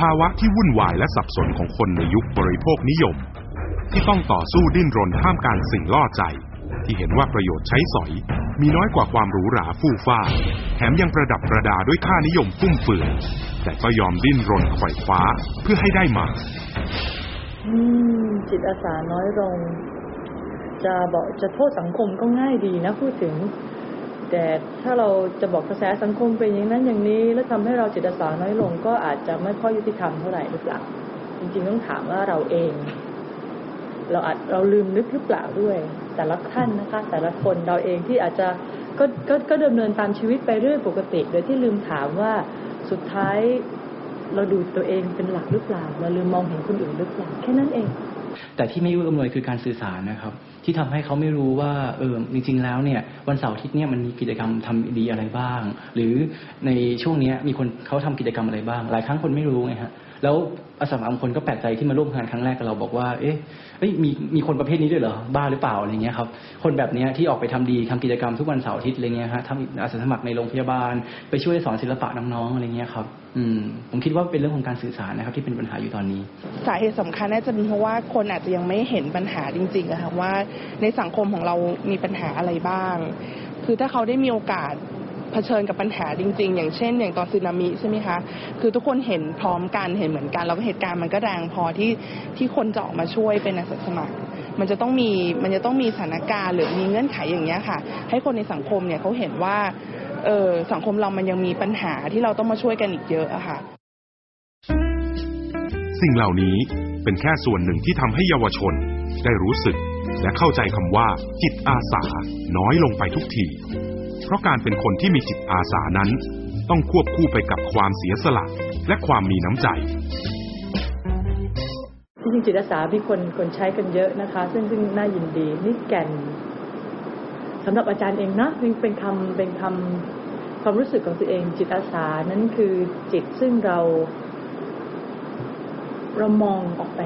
ภาวะที่วุ่นวายและสับสนของคนในยุคบริโภคนิยม ที่ต้องต่อสู้ดิ้นรนท่ามกลางสิ่งล่อใจ ที่เห็นว่าประโยชน์ใช้สอย มีน้อยกว่าความหรูหราฟู่ฟ้า แถมยังประดับประดาด้วยค่านิยมฟุ่มเฟือยแต่ก็ยอมดิ้นรนไขว่คว้าเพื่อให้ได้มาจิตอาสาน้อยลง จะบอกจะโทษสังคมก็ง่ายดีนะพูดถึง แต่ถ้าเราจะบอกกระแสสังคมเป็นอย่างนั้นอย่างนี้ แล้วทำให้เราจิตอาสาน้อยลง ก็อาจจะไม่ค่อยยุติธรรมเท่าไหร่หรือเปล่าจริงๆต้องถามว่าเราเอง เราอาจเราลืมนึกหรือเปล่าด้วย แต่ละท่านนะคะ แต่ละคนเราเองที่อาจจะก็ก็ก็ดำเนินตามชีวิตไปเรื่อยปกติ โดยที่ลืมถามว่าสุดท้ายเราดูตัวเองเป็นหลักหรือเปล่าเราลืมมองเห็นคนอื่นหรือเปล่าแค่นั้นเอง แต่ที่ไม่ยุ่งอำนวยคือการสื่อสารนะครับ ที่ทำให้เขาไม่รู้ว่าเออจริง ๆ แล้วเนี่ยวันเสาร์อาทิตย์เนี่ยมันมีกิจกรรมทำดีอะไรบ้าง หรือในช่วงเนี้ยมีคนเขาทำกิจกรรมอะไรบ้าง หลายครั้งคนไม่รู้ไงฮะแล้วอาสาสมัครบางคนก็แปลกใจที่มาร่วมงานครั้งแรกกับเราบอกว่า เอ๊ะเอ้ยมีมีคนประเภทนี้ด้วยเหรอ บ้าหรือเปล่าอะไรเงี้ยครับ คนแบบนี้ที่ออกไปทำดีทำกิจกรรมทุกวันเสาร์อาทิตย์อะไรเงี้ยฮะทำอาสาสมัครในโรงพยาบาล ไปช่วยสอนศิลปะน้องๆอะไรเงี้ยครับ อืม ผมคิดว่าเป็นเรื่องของการสื่อสารนะครับที่เป็นปัญหาอยู่ตอนนี้ สาเหตุสำคัญน่าจะเป็นเพราะว่าคนอาจจะยังไม่เห็นปัญหาจริงๆอะค่ะว่าในสังคมของเรามีปัญหาอะไรบ้าง คือถ้าเขาได้มีโอกาสเผชิญกับปัญหาจริง ๆ อย่างเช่น อย่างตอนสึนามิใช่ไหมคะ คือทุกคนเห็นพร้อมกันเห็นเหมือนกัน แล้วเหตุการณ์มันก็แรงพอที่ที่คนจะออกมาช่วยเป็นอาสาสมัคร มันจะต้องมีมันจะต้องมีสถานการณ์หรือมีเงื่อนไขอย่างเงี้ยค่ะ ให้คนในสังคมเนี่ยเขาเห็นว่าเออสังคมเรามันยังมีปัญหาที่เราต้องมาช่วยกันอีกเยอะอะค่ะ สิ่งเหล่านี้เป็นแค่ส่วนหนึ่งที่ทำให้เยาวชนได้รู้สึก และเข้าใจคำว่า จิตอาสาน้อยลงไปทุกที เพราะการเป็นคนที่มีจิตอาสานั้น ต้องควบคู่ไปกับความเสียสละและความมีน้ำใจจริงๆจิตอาสามีคนคนใช้กันเยอะนะคะ ซึ่งซึ่งน่ายินดีนี่แก่นสำหรับอาจารย์เองนะเป็นเป็นคำเป็นคำความรู้สึกของตัวเอง จิตอาสานั้นคือจิตซึ่งเราเรามองออกไป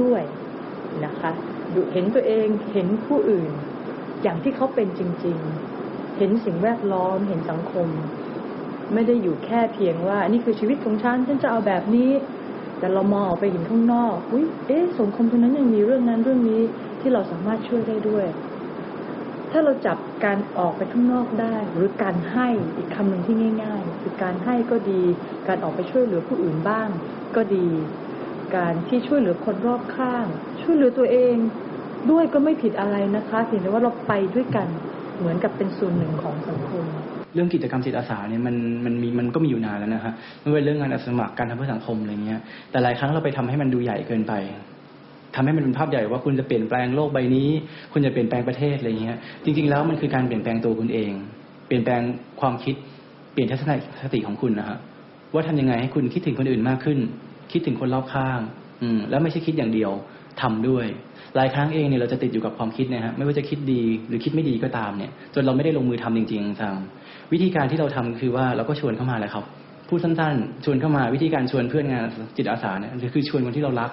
ด้วยนะคะ ดูเห็นตัวเองเห็นผู้อื่น อย่างที่เขาเป็นจริง ๆ เห็นสิ่งแวดล้อม เห็นสังคม ไม่ได้อยู่แค่เพียงว่า นี่คือชีวิตของฉันฉันจะเอาแบบนี้ แต่เรามองออกไปเห็นข้างนอกอุ้ยเอ๊ะสังคมตรงนั้นยังมีเรื่องนั้นเรื่องนี้ที่เราสามารถช่วยได้ด้วย ถ้าเราจับการออกไปข้างนอกได้ หรือการให้อีกคำหนึ่งที่ง่าย ๆ คือการให้ก็ดี การออกไปช่วยเหลือผู้อื่นบ้าง ก็ดี การที่ช่วยเหลือคนรอบข้าง ช่วยเหลือตัวเองด้วยก็ไม่ผิดอะไรนะคะเพียงแต่ว่าเราไปด้วยกันเหมือนกับเป็นส่วนหนึ่งของสังคมเรื่องกิจกรรมจิตอาสาเนี่ยมันมันมีมันก็มีอยู่นานแล้วนะฮะไม่ว่าเรื่องงานอาสาสมัครการทำเพื่อสังคมอะไรเงี้ย แต่หลายครั้งเราไปทำให้มันดูใหญ่เกินไปทำให้มันเป็นภาพใหญ่ว่าคุณจะเปลี่ยนแปลงโลกใบนี้ คุณจะเปลี่ยนแปลงประเทศอะไรเงี้ยจริง ๆ แล้วมันคือการเปลี่ยนแปลงตัวคุณเอง เปลี่ยนแปลงความคิดเปลี่ยนทัศนคติของคุณนะฮะว่าทำยังไงให้คุณคิดถึงคนอื่นมากขึ้น คิดถึงคนรอบข้าง อืมแล้วไม่ใช่คิดอย่างเดียว ทำด้วย หลายครั้งเองเนี่ยเราจะติดอยู่กับความคิดนะฮะไม่ว่าจะคิดดีหรือคิดไม่ดีก็ตามเนี่ย จนเราไม่ได้ลงมือทำจริงๆจังวิธีการที่เราทำคือว่าเราก็ชวนเข้ามาแหละครับพูดสั้นๆ ชวนเข้ามาวิธีการชวนเพื่อนงานจิตอาสาเนี่ยคือชวนคนที่เรารัก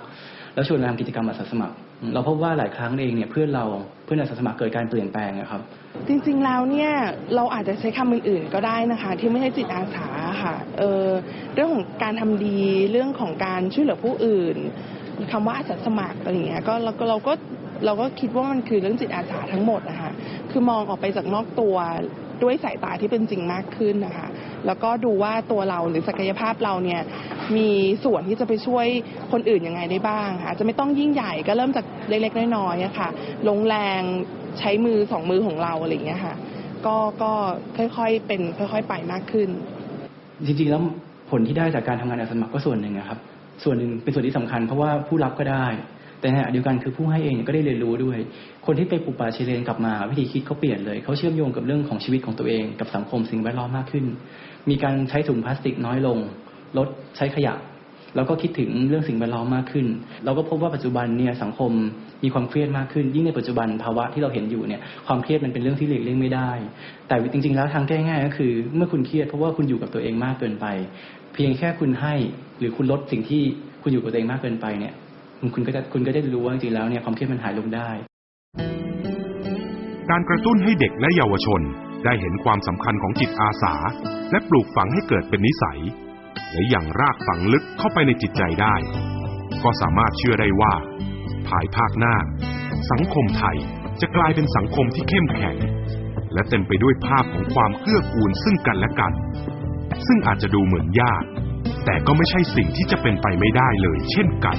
แล้วชวนมาทำกิจกรรมอาสาสมัคร เราพบว่าหลายครั้งเองเนี่ยเพื่อนเราเพื่อนอาสาสมัครเกิดการเปลี่ยนแปลงนะครับ จริงๆแล้วเนี่ยเราอาจจะใช้คำอื่นๆก็ได้นะคะ ที่ไม่ใช่จิตอาสาค่ะเออเรื่องของการทำดีเรื่องของการช่วยเหลือผู้อื่น คำว่าอาสาสมัครอะไรอย่างเงี้ยก็เราก็เราก็เราก็คิดว่ามันคือเรื่องจิตอาสาทั้งหมดนะคะคือมองออกไปจากนอกตัวด้วยสายตาที่เป็นจริงมากขึ้นนะคะ แล้วก็ดูว่าตัวเราหรือศักยภาพเราเนี่ยมีส่วนที่จะไปช่วยคนอื่นยังไงได้บ้างค่ะจะไม่ต้องยิ่งใหญ่ก็เริ่มจากเล็กๆน้อยๆะค่ะลงแรงใช้มือสองมือของเราอะไรอย่างเงี้ยค่ะ ก็ก็ค่อยๆเป็นค่อย ๆ ไปมากขึ้น จริงๆแล้วผลที่ได้จากการทำงานอาสาสมัครก็ส่วนหนึ่งนะครับ ส่วนหนึ่งเป็นส่วนที่สำคัญเพราะว่าผู้รับก็ได้ แต่ในขณะเดียวกันคือผู้ให้เองก็ได้เรียนรู้ด้วย คนที่ไปปลูกป่าชเลนกลับมา วิธีคิดเขาเปลี่ยนเลยเขาเชื่อมโยงกับเรื่องของชีวิตของตัวเอง กับสังคมสิ่งแวดล้อมมากขึ้น มีการใช้ถุงพลาสติกน้อยลง ลดใช้ขยะแล้วก็คิดถึงเรื่องสิ่งแวดล้อมมากขึ้น เราก็พบว่าปัจจุบันเนี่ยสังคมมีความเครียดมากขึ้น ยิ่งในปัจจุบันภาวะที่เราเห็นอยู่เนี่ยความเครียดมันเป็นเรื่องที่หลีกเลี่ยงไม่ได้ แต่จริง ๆ แล้วทางแก้ง่ายก็คือ เมื่อคุณเครียดเพราะว่าคุณอยู่กับตัวเองมากเกินไป เพียงแค่คุณให้ หรือคุณลดสิ่งที่คุณอยู่กับตัวเองมากเกินไปเนี่ย คุณก็จะคุณก็ได้รู้ว่าจริงๆแล้วเนี่ยความเครียดมันหายลงได้ การกระตุ้นให้เด็กและเยาวชนได้เห็นความสำคัญของจิตอาสา และปลูกฝังให้เกิดเป็นนิสัย และอย่างรากฝังลึกเข้าไปในจิตใจได้ ก็สามารถเชื่อได้ว่า ภายภาคหน้า สังคมไทยจะกลายเป็นสังคมที่เข้มแข็ง และเต็มไปด้วยภาพของความเกื้อกูลซึ่งกันและกัน ซึ่งอาจจะดูเหมือนยาก แต่ก็ไม่ใช่สิ่งที่จะเป็นไปไม่ได้เลยเช่นกัน